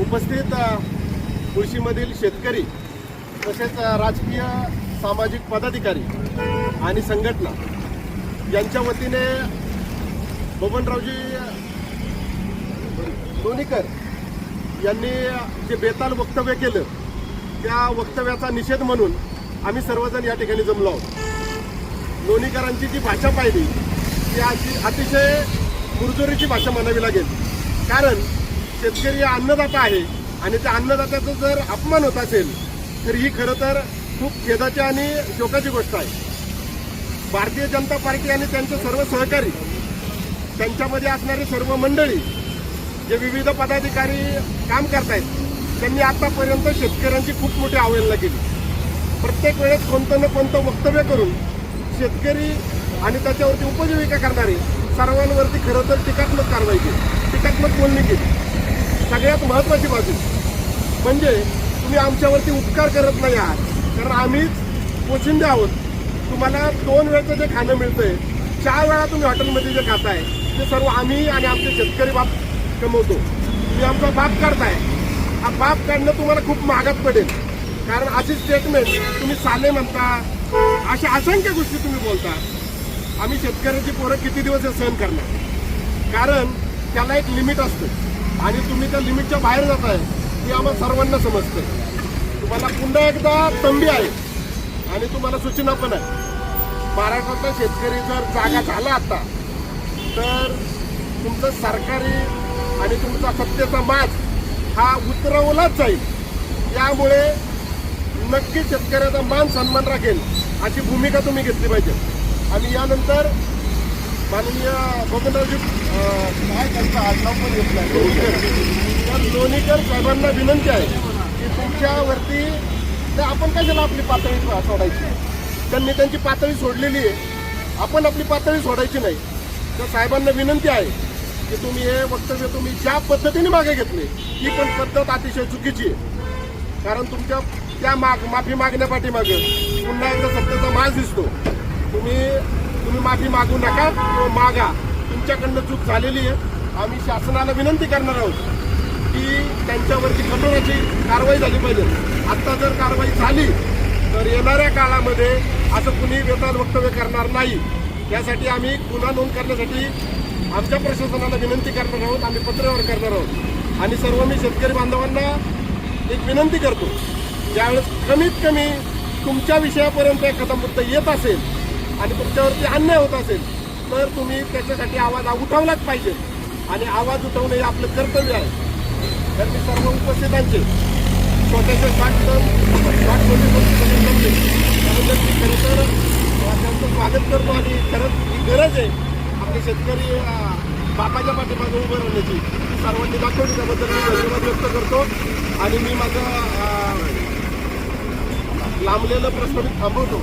उपस्थित अ, मुळशीमधील शेतकरी तसेच राजकीय सामाजिक पदाधिकारी आणि संघटना यांच्या वतीने बबनरावजी लोणीकर यांनी जे बेताल वक्तव्य केलं त्या वक्तव्याचा निषेध म्हणून आम्ही सर्वजण या ठिकाणी जमलो आहोत. लोणीकरांची जी भाषा पाहिली ती अशी अतिशय मुरजोरीची भाषा म्हणावी लागेल. कारण शेतकरी हा अन्नदाता आहे आणि त्या अन्नदात्याचा जर अपमान होत असेल तर ही खरं तर खूप खेदाची आणि शोकाची गोष्ट आहे. भारतीय जनता पार्टी आणि त्यांचे सर्व सहकारी त्यांच्यामध्ये असणारी सर्व मंडळी जे विविध पदाधिकारी काम करतायत त्यांनी आतापर्यंत शेतकऱ्यांची खूप मोठी अवहेलना केली. प्रत्येक वेळेस कोणतं ना कोणतं वक्तव्य करून शेतकरी आणि त्याच्यावरती उपजीविका करणारे सर्वांवरती खरं तर टीकात्मक कारवाई केली. टीकात्मक बोलणी केली सगळ्यात महत्त्वाची बाजू. म्हणजे तुम्ही आमच्यावरती उपकार करत नाही आहात. कारण आम्हीच पोशिंदे आहोत. तुम्हाला दोन वेळचं जे खाणं मिळतंय चार वेळा तुम्ही हॉटेलमध्ये जे खाताय ते सर्व आम्ही आणि आमचे शेतकरी बाप कमवतो. तुम्ही आमचा बाप काढताय. हा बाप काढणं तुम्हाला खूप महागात पडेल. कारण अशी स्टेटमेंट तुम्ही साले म्हणता. अशा असंख्य गोष्टी तुम्ही बोलता. आम्ही शेतकऱ्याची पोरं किती दिवस हे सहन करणार? कारण त्याला एक लिमिट असते. आणि तुम्ही त्या लिमिटच्या बाहेर जाताय हे आम्हाला सर्वांना समजतं तुम्हाला पुन्हा एकदा तंबी आहे. आणि तुम्हाला सूचना पण आहे. महाराष्ट्रातला शेतकरी जर जागा झाला आता तर तुमचं सरकारी आणि तुमचा सत्तेचा माज हा उतरवलाच जाईल. त्यामुळे नक्की शेतकऱ्याचा मान सन्मान राखेल अशी भूमिका तुम्ही घेतली पाहिजे. आणि यानंतर माननीय बबनरावजी काय त्यांचा आडनाव पण येत नाही तर लोणीकर साहेबांना विनंती आहे की तुमच्यावरती तर आपण कशाला आपली पातळी सोडायची? त्यांनी त्यांची पातळी सोडलेली आहे. आपण आपली पातळी सोडायची नाही. तर साहेबांना विनंती आहे की तुम्ही हे वक्तव्य तुम्ही ज्या पद्धतीने मागे घेतले ही पण पद्धत अतिशय चुकीची आहे. कारण तुमच्या त्या माग माफी मागण्यापाठी मागे पुन्हा एकदा सत्तेचा माज दिसतो. तुम्ही तुम्ही माफी मागू नका किंवा मागा. तुमच्याकडनं चूक झालेली आहे. आम्ही शासनाला विनंती करणार आहोत की त्यांच्यावरती कठोराची कारवाई झाली पाहिजे. आत्ता जर कारवाई झाली तर येणाऱ्या काळामध्ये असं कुणी वेतन वक्तव्य करणार नाही. यासाठी आम्ही गुन्हा नोंद करण्यासाठी आमच्या प्रशासनाला विनंती करणार आहोत. आम्ही पत्रव्यवहार करणार आहोत. आणि सर्व मी शेतकरी बांधवांना एक विनंती करतो ज्यावेळेस कमीत कमी तुमच्या विषयापर्यंत एखादा मुद्दा येत असेल आणि तुमच्यावरती अन्याय होत असेल तर तुम्ही त्याच्यासाठी आवाज उठवलाच पाहिजे. आणि आवाज उठवणं हे आपलं कर्तव्य आहे. तर मी सर्व उपस्थितांचे स्वतःचे साठ त्याबद्दल मी खरं तर त्यांचं स्वागत करतो आणि खरंच ही गरज आहे आपले शेतकरी बापाच्या पाठीमागे उभं राहण्याची. सर्वांनी दाखवली त्याबद्दल मी धन्यवाद व्यक्त करतो. आणि मी माझं लांबलेलं प्रस्तावित थांबवतो.